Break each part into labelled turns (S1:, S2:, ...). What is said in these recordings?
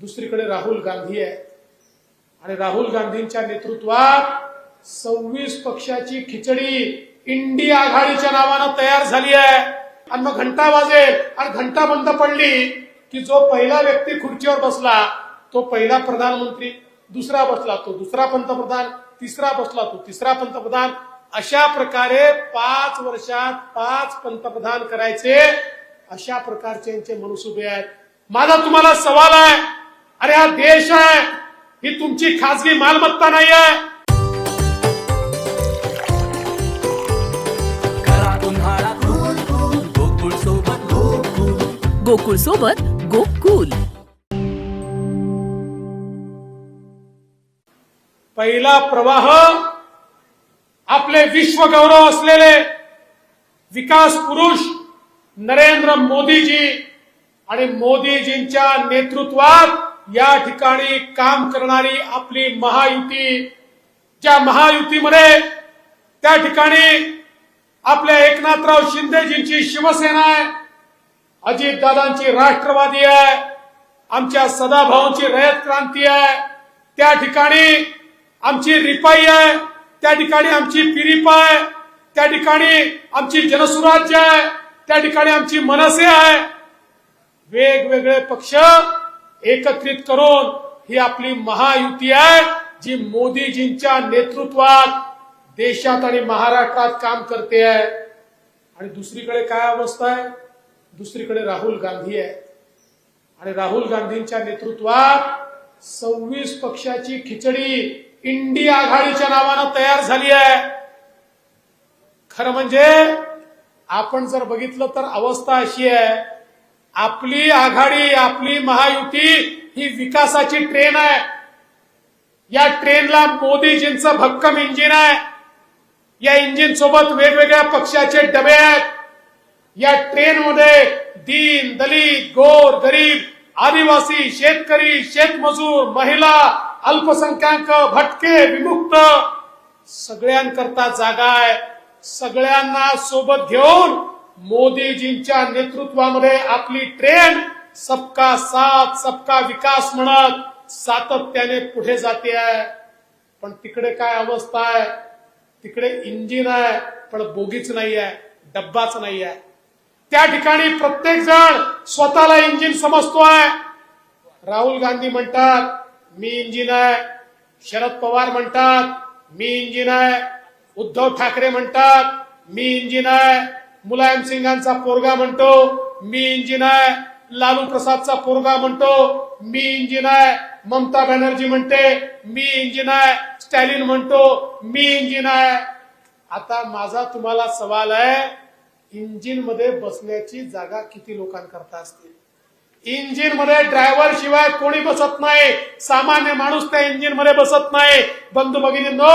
S1: दुसरीकडे राहुल गांधी आहे. आणि राहुल गांधींच्या नेतृत्वात सव्वीस पक्षाची खिचडी इंडी आघाडीच्या नावानं तयार झाली आहे. आणि मग घंटा वाजेल आणि घंटा बंद पडली की जो पहिला व्यक्ती खुर्चीवर बसला तो पहिला प्रधानमंत्री. दुसरा बसला तो दुसरा पंतप्रधान तिसरा बसला तो तिसरा पंतप्रधान. अशा प्रकारे पाच वर्षात पाच पंतप्रधान करायचे. अशा प्रकारचे यांचे मनसुबे आहेत. माझा तुम्हाला सवाल आहे. अरे हा देश आहे. ही तुमची खासगी मालमत्ता नाही आहे
S2: गोकुळ सोबत
S3: गोकुल.
S1: पहिला प्रवाह आपले विश्वगौरव असलेले विकास पुरुष नरेंद्र मोदीजी आणि मोदीजींच्या नेतृत्वात या ठिकाणी काम करणारी आपली महायुती ज्या महायुतीमध्ये त्या ठिकाणी आपल्या एकनाथराव शिंदेजींची शिवसेना आहे अजितदादांची राष्ट्रवादी आहे आमच्या सदाभाऊंची रयत क्रांती आहे त्या ठिकाणी आमची रिपाई आहे त्या ठिकाणी आमची पिरिपा आहे त्या ठिकाणी आमची जनसुराज्य आहे त्या ठिकाणी आमची मनसे आहे. वेगवेगळे पक्ष एकत्रित करून ही आपली महायुती आहे जी मोदीजींच्या नेतृत्वात देशात आणि महाराष्ट्रात काम करते आहे. आणि दुसरीकडे काय अवस्था आहे? दुसरीकडे राहुल गांधी आहे. आणि राहुल गांधींच्या नेतृत्वात सव्वीस पक्षाची खिचडी इंडिया आघाडीच्या नावानं तयार झाली आहे. खरं म्हणजे आपण जर बघितलं तर अवस्था अशी आहे आपली आघाडी आपली महायुती ही विकासाची ट्रेन आहे. या ट्रेनला मोदीजींचं भक्कम इंजिन आहे. या इंजिन सोबत वेगवेगळ्या पक्षाचे डबे आहेत. या ट्रेनमध्ये दीन दलित गोर गरीब आदिवासी शेतकरी शेतमजूर महिला अल्पसंख्याक भटके विमुक्त सगळ्यांकरता जागा आहे. सगळ्यांना सोबत घेऊन मोदीजींच्या नेतृत्वामध्ये आपली ट्रेन सबका साथ सबका विकास म्हणत सातत्याने पुढे जाते आहे. पण तिकडे काय अवस्था आहे? तिकडे इंजिन आहे पण बोगीच नाही आहे डब्बाच नाही आहे. त्या ठिकाणी प्रत्येक जण स्वतःला इंजिन समजतोय राहुल गांधी म्हणतात मी इंजिन आहे. शरद पवार म्हणतात मी इंजिन आहे. उद्धव ठाकरे म्हणतात मी इंजिन आहे. मुलायम सिंगांचा पोरगा म्हणतो मी इंजिन आहे. लालू प्रसादचा पोरगा म्हणतो मी इंजिन आहे. ममता बॅनर्जी म्हणते मी इंजिन आहे. स्टॅलिन म्हणतो मी इंजिन आहे. आता माझा तुम्हाला सवाल आहे इंजिनमध्ये बसण्याची जागा किती लोकांकरता असते? इंजिनमध्ये ड्रायव्हर शिवाय कोणी बसत नाही. सामान्य माणूस त्या इंजिनमध्ये बसत नाही. बंधू भगिनींनो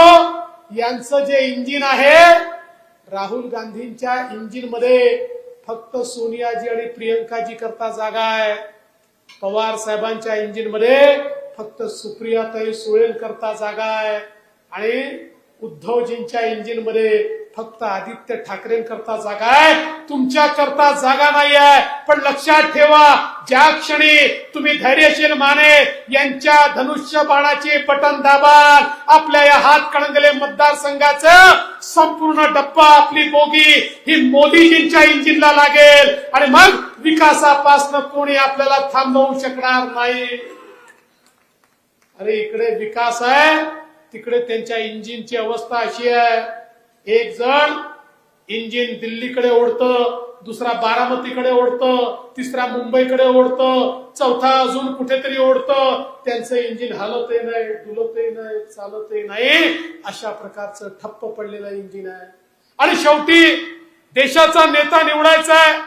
S1: यांचं जे इंजिन आहे राहुल गांधींच्या इंजिनमध्ये फक्त सोनियाजी आणि प्रियंकाजी करता जागा आहे. पवार साहेबांच्या इंजिनमध्ये फक्त सुप्रियाताई सुळेल करता जागा आहे. आणि उद्धवजींच्या इंजिनमध्ये फक्त आदित्य ठाकरेंकरता जागा आहे. तुमच्या करता जागा नाही आहे पण लक्षात ठेवा ज्या क्षणी तुम्ही धैर्यशील माने यांच्या धनुष्य बाणाचे बटन दाबाल. आपल्या या हातकणंगले मतदारसंघाचं संपूर्ण डप्पा आपली बोगी ही मोदीजींच्या इंजिनला लागेल. आणि मग विकासापासनं कोणी आपल्याला थांबवू शकणार नाही. अरे इकडे विकास आहे तिकडे त्यांच्या इंजिनची अवस्था अशी आहे. एक जण इंजिन दिल्लीकडे ओढतं दुसरा बारामतीकडे ओढतं तिसरा मुंबईकडे ओढतं चौथा अजून कुठेतरी ओढतं. त्यांचं इंजिन हलतही नाही डुलतही नाही चालतही नाही. अशा प्रकारचं ठप्प पडलेलं इंजिन आहे. आणि शेवटी देशाचा नेता निवडायचा आहे.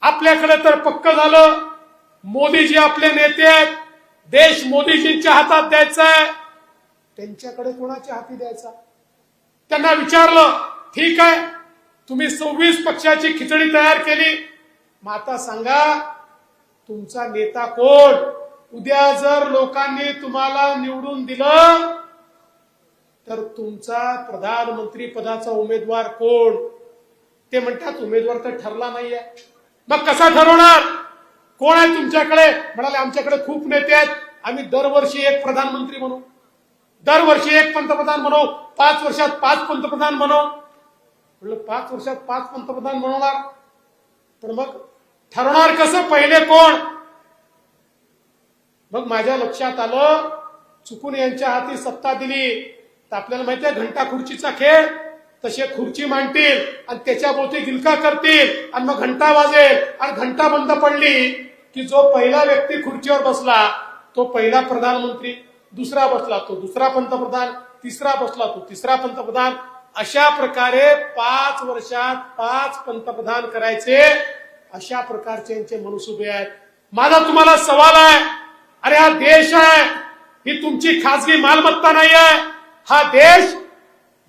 S1: आपल्याकडे तर पक्क झालं. मोदीजी आपले नेते आहेत. देश मोदीजींच्या हातात द्यायचा आहे. त्यांच्याकडे कोणाच्या हाती द्यायचा? त्यांना विचारलं ठीक आहे तुम्ही सव्वीस पक्षाची खिचडी तयार केली. मग आता सांगा तुमचा नेता कोण? उद्या जर लोकांनी तुम्हाला निवडून दिलं तर तुमचा प्रधानमंत्री पदाचा उमेदवार कोण? ते म्हणतात उमेदवार तर ठरला नाहीये. मग कसा ठरवणार? कोण आहे तुमच्याकडे? म्हणाले आमच्याकडे खूप नेते आहेत. आम्ही दरवर्षी एक प्रधानमंत्री म्हणू. दरवर्षी एक पंतप्रधान बनव पाच वर्षात पाच पंतप्रधान बनव म्हणलं पाच वर्षात पाच पंतप्रधान बनवणार? तर मग ठरवणार कसं? पहिले कोण? मग माझ्या लक्षात आलं चुकून यांच्या हाती सत्ता दिली. तर आपल्याला माहिती आहे घंटा खुर्चीचा खेळ. तसे खुर्ची मांडतील आणि त्याच्या भोवती गिलका करतील आणि मग घंटा वाजेल आणि घंटा बंद पडली की जो पहिला व्यक्ती खुर्चीवर बसला तो पहिला प्रधानमंत्री. दुसरा बसला तो दुसरा पंतप्रधान तिसरा बसला तो तिसरा पंतप्रधान. अशा प्रकारे पाच वर्षात पाच पंतप्रधान करायचे. अशा प्रकारचे यांचे मनसुबे आहेत. माझा तुम्हाला सवाल आहे अरे हा देश आहे ही तुमची खासगी मालमत्ता नाही आहे हा देश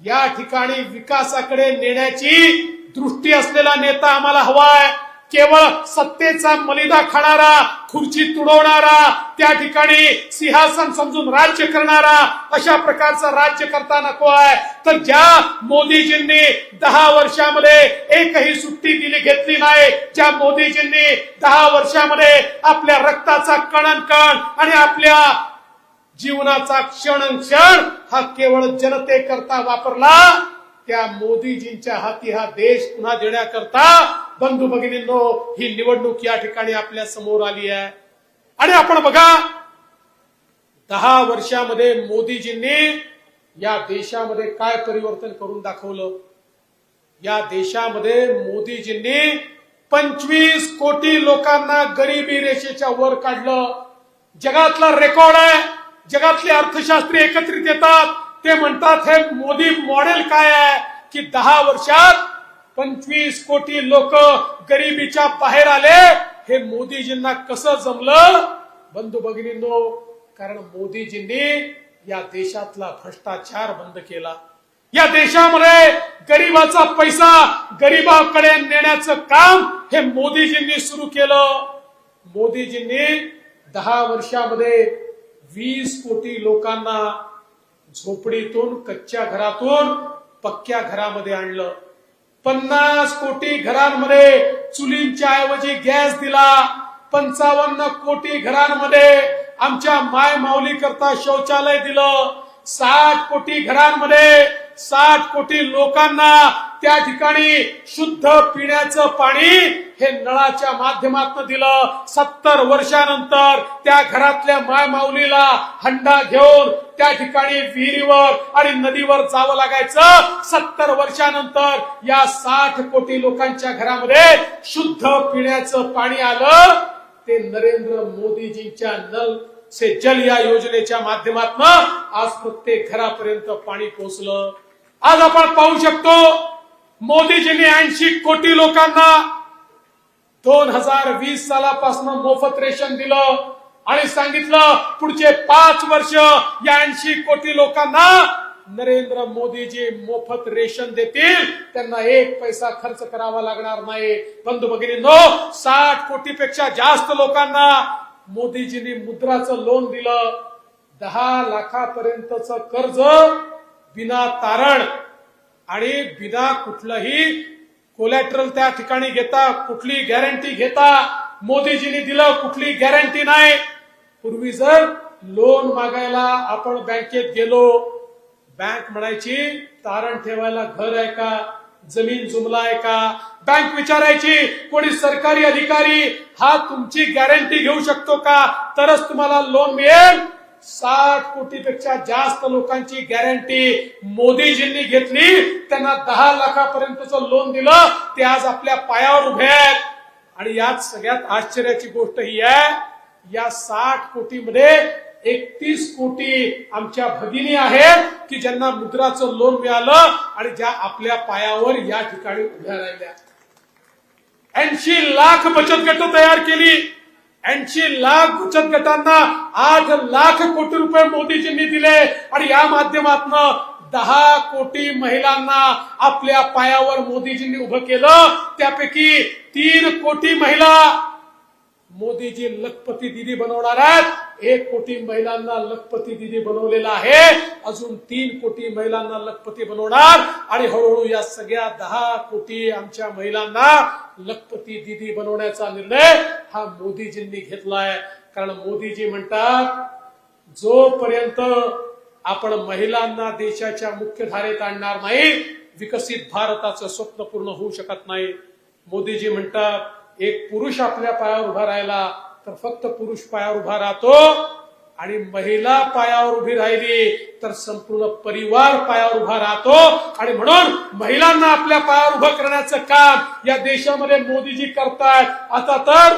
S1: या ठिकाणी विकासाकडे नेण्याची दृष्टी असलेला नेता आम्हाला हवा आहे. केवळ सत्तेचा मलिदा खाणारा खुर्ची तुडवणारा त्या ठिकाणी सिंहासन समजून राज्य करणारा अशा प्रकारचा राज्य करता नको आहे. तर ज्या मोदीजींनी दहा वर्षामध्ये एकही सुट्टी दिली घेतली नाही ज्या मोदीजींनी दहा वर्षामध्ये आपल्या रक्ताचा कणन कण आणि आपल्या जीवनाचा क्षण क्षण हा केवळ जनतेकरता वापरला त्या मोदीजींच्या हाती हा देश पुन्हा देण्याकरता बंधू भगिनींनो ही निवडणूक या ठिकाणी आपल्यासमोर आली आहे. आणि आपण बघा दहा वर्षामध्ये मोदीजींनी या देशामध्ये काय परिवर्तन करून दाखवलं? या देशामध्ये मोदीजींनी पंचवीस कोटी लोकांना गरिबी रेषेच्या वर काढलं. जगातला रेकॉर्ड आहे जगातले अर्थशास्त्री एकत्रित येतात ते म्हणतात हे मोदी मॉडेल काय आहे? की दहा वर्षात पंचवीस कोटी लोक गरिबीच्या बाहेर आले. हे मोदीजींना कसं जमलं? बंधू भगिनींनो कारण मोदीजींनी या देशातला भ्रष्टाचार बंद केला. या देशामध्ये गरीबाचा पैसा गरीबाकडे नेण्याचं काम हे मोदीजींनी सुरू केलं. मोदीजींनी दहा वर्षामध्ये वीस कोटी लोकांना झोपडीतून कच्च्या घरातून पक्क्या घरामध्ये आणलं. पन्नास कोटी घरांमध्ये चुलींच्या ऐवजी गॅस दिला. पंचावन्न कोटी घरांमध्ये आमच्या माय माऊली करता शौचालय दिलं. साठ कोटी घरांमध्ये साठ कोटी लोकांना त्या ठिकाणी शुद्ध पिण्याचं पाणी हे नळाच्या माध्यमातून दिलं. सत्तर वर्षानंतर त्या घरातल्या माय माऊलीला हंडा घेऊन त्या ठिकाणी विहिरीवर आणि नदीवर जावं लागायचं. सत्तर वर्षानंतर या साठ कोटी लोकांच्या घरामध्ये शुद्ध पिण्याचं पाणी आलं. ते नरेंद्र मोदीजींच्या नल से जल या योजनेच्या माध्यमातून आज प्रत्येक घरापर्यंत पाणी पोहोचलं. आज आपण पाहू शकतो मोदीजींनी ऐंशी कोटी लोकांना दोन हजार वीस सालापासून मोफत रेशन दिलं आणि सांगितलं पुढचे पाच वर्ष या ऐंशी कोटी लोकांना नरेंद्र मोदीजी मोफत रेशन देतील. त्यांना एक पैसा खर्च करावा लागणार नाही. बंधू भगिनींनो साठ कोटीपेक्षा जास्त लोकांना मोदीजींनी मुद्राचं लोन दिलं. दहा लाखापर्यंतच कर्ज बिना तारण आणि बिना कुठलंही कोलॅटरल त्या ठिकाणी घेता कुठली गॅरंटी घेता? मोदीजींनी दिलं कुठली गॅरंटी नाही? पूर्वी जर लोन मागायला आपण बँकेत गेलो बँक म्हणायची तारण ठेवायला घर आहे का? जमीन जुमला आहे का? बँक विचारायची कोणी सरकारी अधिकारी हा तुमची गॅरंटी घेऊ शकतो का? तरच तुम्हाला लोन मिळेल. साठ कोटीपेक्षा जास्त लोकांची गॅरंटी मोदीजींनी घेतली. त्यांना दहा लाखापर्यंतचं लोन दिलं. ते आज आपल्या पायावर उभे आहेत. आणि यात सगळ्यात आश्चर्याची गोष्ट ही आहे या साठ कोटीमध्ये एकतीस कोटी आमच्या भगिनी आहेत की ज्यांना मुद्राचं लोन मिळालं आणि ज्या आपल्या पायावर या ठिकाणी उभ्या राहिल्या. ऐंशी लाख बचत गट तयार केली. ऐंशी लाख बचत गटांना आठ लाख कोटी रुपये मोदीजींनी दिले. आणि या माध्यमातून दहा कोटी महिलांना आपल्या पायावर मोदीजींनी उभं केलं. त्यापैकी तीन कोटी महिला मोदीजी लखपती दिदी बनवणार आहेत. एक कोटी महिलांना लखपती दिदी बनवलेला आहे. अजून तीन कोटी महिलांना लखपती बनवणार. आणि हळूहळू या सगळ्या दहा कोटी आमच्या महिलांना लखपती दिदी बनवण्याचा निर्णय हा मोदीजींनी घेतलाय. कारण मोदीजी म्हणतात जोपर्यंत आपण महिलांना देशाच्या मुख्य धारेत आणणार नाही विकसित भारताचं स्वप्न पूर्ण होऊ शकत नाही. मोदीजी म्हणतात एक पुरुष आपल्या पायावर उभा राहिला तर फक्त पुरुष पायावर उभा राहतो आणि महिला पायावर उभी राहिली तर संपूर्ण परिवार पायावर उभा राहतो. आणि म्हणून महिलांना आपल्या पायावर उभं करण्याचं काम या देशामध्ये मोदीजी करतायत. आता तर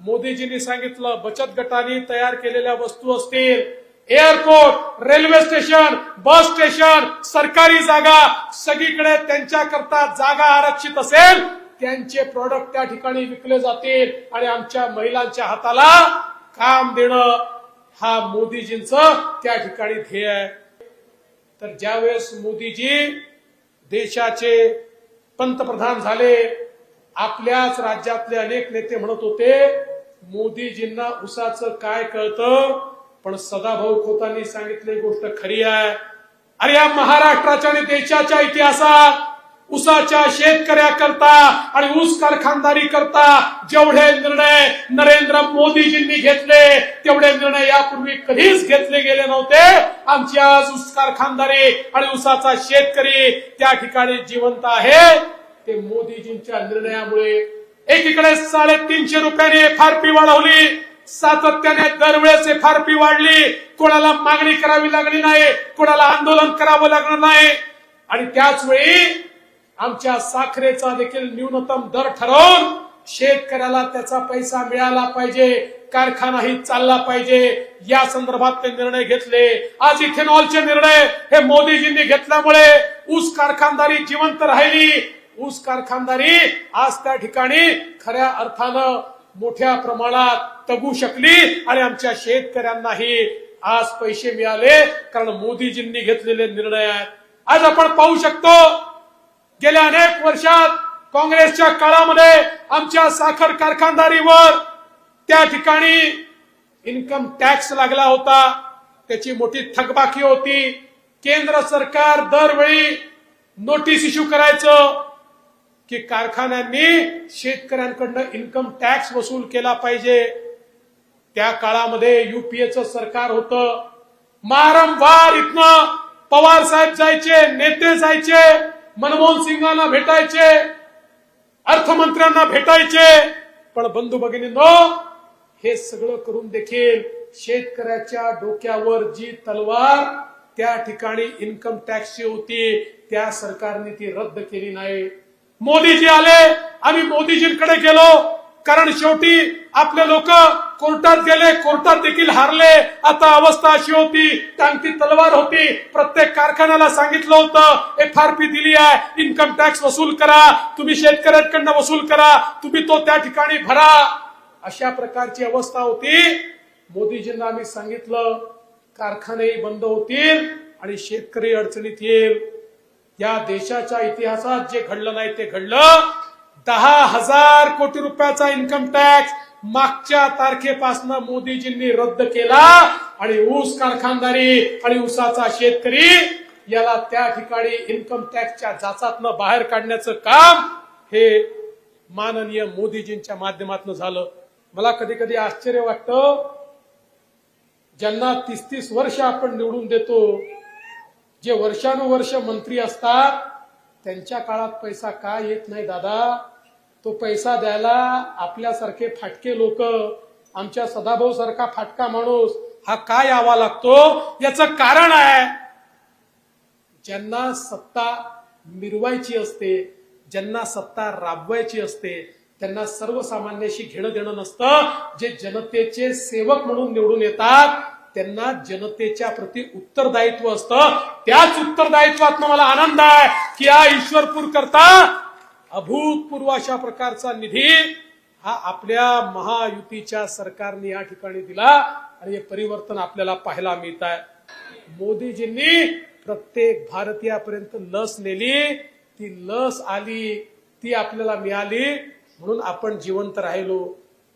S1: मोदीजींनी सांगितलं बचत गटांनी तयार केलेल्या वस्तू असतील. Airport railway station bus station सरकारी जागा सगळीकडे त्यांच्याकरता जागा आरक्षित असेल. त्यांचे प्रॉडक्ट त्या ठिकाणी विकले जातील आणि आमच्या महिलांच्या हाताला काम देणं हा मोदीजींच त्या ठिकाणी ध्येय आहे. तर ज्यावेळेस मोदीजी देशाचे पंतप्रधान झाले आपल्याच राज्यातले अनेक नेते म्हणत होते मोदीजींना उसाचं काय कळतं? पण सदाभाऊ खोतांनी सांगितली गोष्ट खरी आहे. अरे या महाराष्ट्राच्या आणि देशाच्या इतिहासात उसाच्या शेतकऱ्याकरता आणि ऊस कारखानदारी करता जेवढे निर्णय नरेंद्र मोदीजींनी घेतले तेवढे निर्णय यापूर्वी कधीच घेतले गेले नव्हते. आमची आज ऊस कारखानदारी आणि ऊसाचा शेतकरी त्या ठिकाणी जिवंत आहे. ते मोदीजींच्या निर्णयामुळे एकीकडे साडेतीनशे रुपयाने एफ आर पी वाढवली सातत्याने दरवेळेस एफ आर पी वाढली. कोणाला मागणी करावी लागली नाही कोणाला आंदोलन करावं लागणार नाही. आणि त्याच वेळी आमच्या साखरेचा देखील न्यूनतम दर ठरवून शेतकऱ्याला त्याचा पैसा मिळाला पाहिजे कारखानाही चालला पाहिजे. या संदर्भात ते निर्णय घेतले. आज इथेनॉलचे निर्णय हे मोदीजींनी घेतल्यामुळे ऊस कारखानदारी जिवंत राहिली. ऊस कारखानदारी आज त्या ठिकाणी खऱ्या अर्थानं मोठ्या प्रमाणात तगू शकली आणि आमच्या शेतकऱ्यांनाही आज पैसे मिळाले कारण मोदीजींनी घेतलेले निर्णय आहेत. आज आपण पाहू शकतो गेल्या अनेक वर्षात काँग्रेसच्या काळामध्ये आमच्या साखर कारखानदारीवर त्या ठिकाणी इन्कम टॅक्स लागला होता. त्याची मोठी थकबाकी होती. केंद्र सरकार दरवेळी नोटीस इश्यू करायचं की कारखान्यांनी शेतकऱ्यांकडनं इन्कम टॅक्स वसूल केला पाहिजे. त्या काळामध्ये युपीएचं सरकार होतं. वारंवार इथनं पवार साहेब जायचे नेते जायचे. मनमोहन सिंगांना भेटायचे अर्थमंत्र्यांना भेटायचे पण बंधू भगिनींनो हे सगळं करून देखील शेतकऱ्याच्या डोक्यावर जी तलवार त्या ठिकाणी इन्कम टॅक्सची होती त्या सरकारने ती रद्द केली नाही. मोदीजी आले आम्ही मोदीजींकडे गेलो कारण शेवटी आपले लोक कोर्टात गेले कोर्टात देखील हारले. आता अवस्था अशी होती टांगती तलवार होती. प्रत्येक कारखान्याला सांगितलं होतं एफ आर पी दिली आहे इन्कम टॅक्स वसूल करा तुम्ही शेतकऱ्यांकडनं वसूल करा तुम्ही तो त्या ठिकाणी भरा. अशा प्रकारची अवस्था होती. मोदीजींना आम्ही सांगितलं कारखानेही बंद होतील आणि शेतकरी अडचणीत येईल. या देशाच्या इतिहासात जे घडलं नाही ते घडलं. दहा हजार कोटी रुपयाचा इन्कम टॅक्स मागच्या तारखेपासून मोदीजींनी रद्द केला आणि ऊस कारखानदारी आणि ऊसाचा शेतकरी याला त्या ठिकाणी इन्कम टॅक्सच्या जाचातनं बाहेर काढण्याचं काम हे माननीय मोदीजींच्या माध्यमातून झालं. मला कधी कधी आश्चर्य वाटतं ज्यांना तीस तीस वर्ष आपण निवडून देतो जे वर्षानुवर्ष मंत्री असतात त्यांच्या काळात पैसा का येत नाही दादा? तो पैसा द्यायला आपल्यासारखे फाटके लोक आमच्या सदाभाऊ सारखा फाटका माणूस हा का यावा लागतो? याचं कारण आहे ज्यांना सत्ता मिरवायची असते ज्यांना सत्ता राबवायची असते त्यांना सर्वसामान्याशी घेणं देणं नसतं. जे जनतेचे सेवक म्हणून निवडून येतात त्यांना जनतेच्या प्रती उत्तरदायित्व असतं. त्याच उत्तरदायित्वात मला आनंद आहे की या ईश्वरपूर करता अभूतपूर्व अशा प्रकारचा निधी हा आपल्या महायुतीच्या सरकारने या ठिकाणी दिला आणि हे परिवर्तन आपल्याला पाहायला मिळत आहे मोदीजींनी प्रत्येक भारतीयापर्यंत लस नेली ती लस आली ती आपल्याला मिळाली म्हणून आपण जिवंत राहिलो.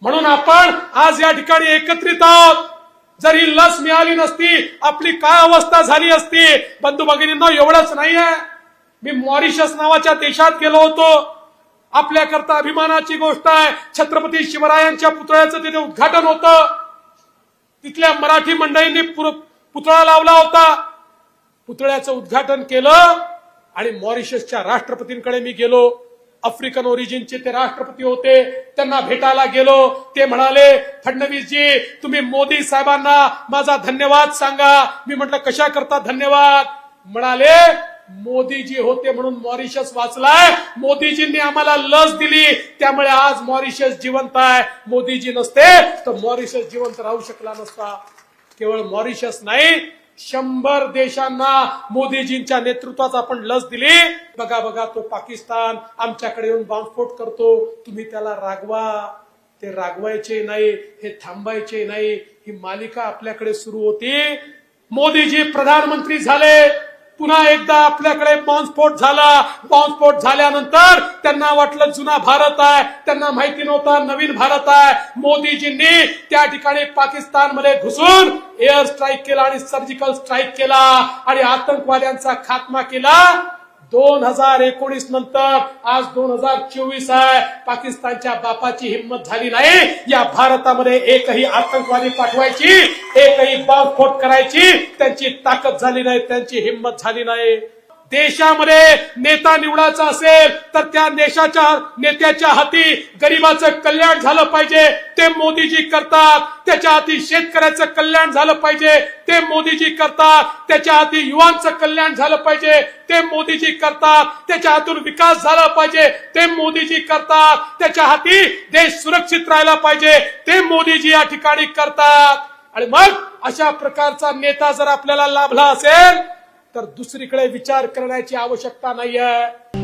S1: म्हणून आपण आज या ठिकाणी एकत्रित आहोत. जर ही लस मिळाली नसती आपली काय अवस्था झाली असती? बंधू भगिनींना एवढंच नाहीये. मी मॉरिशस नावाच्या देशात गेलो होतो. आपल्याकरता अभिमानाची गोष्ट आहे. छत्रपती शिवरायांच्या पुतळ्याचं तिथे उद्घाटन होतं. तिथल्या मराठी मंडळींनी पुर- पुतळा लावला होता. पुतळ्याचं उद्घाटन केलं आणि मॉरिशसच्या राष्ट्रपतींकडे मी गेलो. आफ्रिकन ओरिजिनचे ते राष्ट्रपती होते. त्यांना भेटायला गेलो. ते म्हणाले फडणवीसजी तुम्ही मोदी साहेबांना माझा धन्यवाद सांगा. मी म्हटलं कशा करता धन्यवाद? म्हणाले मोदीजी होते म्हणून मॉरिशस वाचलाय. मोदीजींनी आम्हाला लस दिली. त्यामुळे आज मॉरिशस जिवंत आहे. मोदीजी नसते तर मॉरिशस जिवंत राहू शकला नसता. केवळ मॉरिशस नाही शंभर देशांना मोदीजींच्या नेतृत्वात आपण लस दिली. बघा बघा तो पाकिस्तान आमच्याकडे येऊन बॉम्बस्फोट करतो. तुम्ही त्याला रागवा. ते रागवायचे नाही हे थांबायचे नाही. ही मालिका आपल्याकडे सुरू होती. मोदीजी प्रधानमंत्री झाले. पुन्हा एकदा आपल्याकडे बॉम्बस्फोट झाला. बॉम्बस्फोट झाल्यानंतर त्यांना वाटलं जुना भारत आहे. त्यांना माहिती नव्हता नवीन भारत आहे. मोदीजींनी त्या ठिकाणी पाकिस्तानमध्ये घुसून एअर स्ट्राईक केला आणि सर्जिकल स्ट्राईक केला आणि आतंकवाद्यांचा खात्मा केला. दोन हजार एकोणीस नंतर आज दोन हजार चोवीस आहे. पाकिस्तानच्या बापाची हिंमत झाली नाही. या भारतामध्ये एकही आतंकवादी पाठवायची एकही बॉम्बस्फोट करायची त्यांची ताकद झाली नाही त्यांची हिंमत झाली नाही. देशामध्ये नेता निवडायचा असेल तर त्या देशाच्या नेत्याच्या हाती गरिबाचं कल्याण झालं पाहिजे. ते मोदीजी करतात त्याच्या हाती शेतकऱ्याचं कल्याण झालं पाहिजे. ते मोदीजी करतात त्याच्या हाती युवांचं कल्याण झालं पाहिजे. ते मोदीजी करतात त्याच्या हातून विकास झाला पाहिजे. ते मोदीजी करतात त्याच्या हाती देश सुरक्षित राहिला पाहिजे. ते मोदीजी या ठिकाणी करतात. आणि मग अशा प्रकारचा नेता जर आपल्याला लाभला असेल तर दुसरीकडे विचार करण्याची आवश्यकता नाहीये.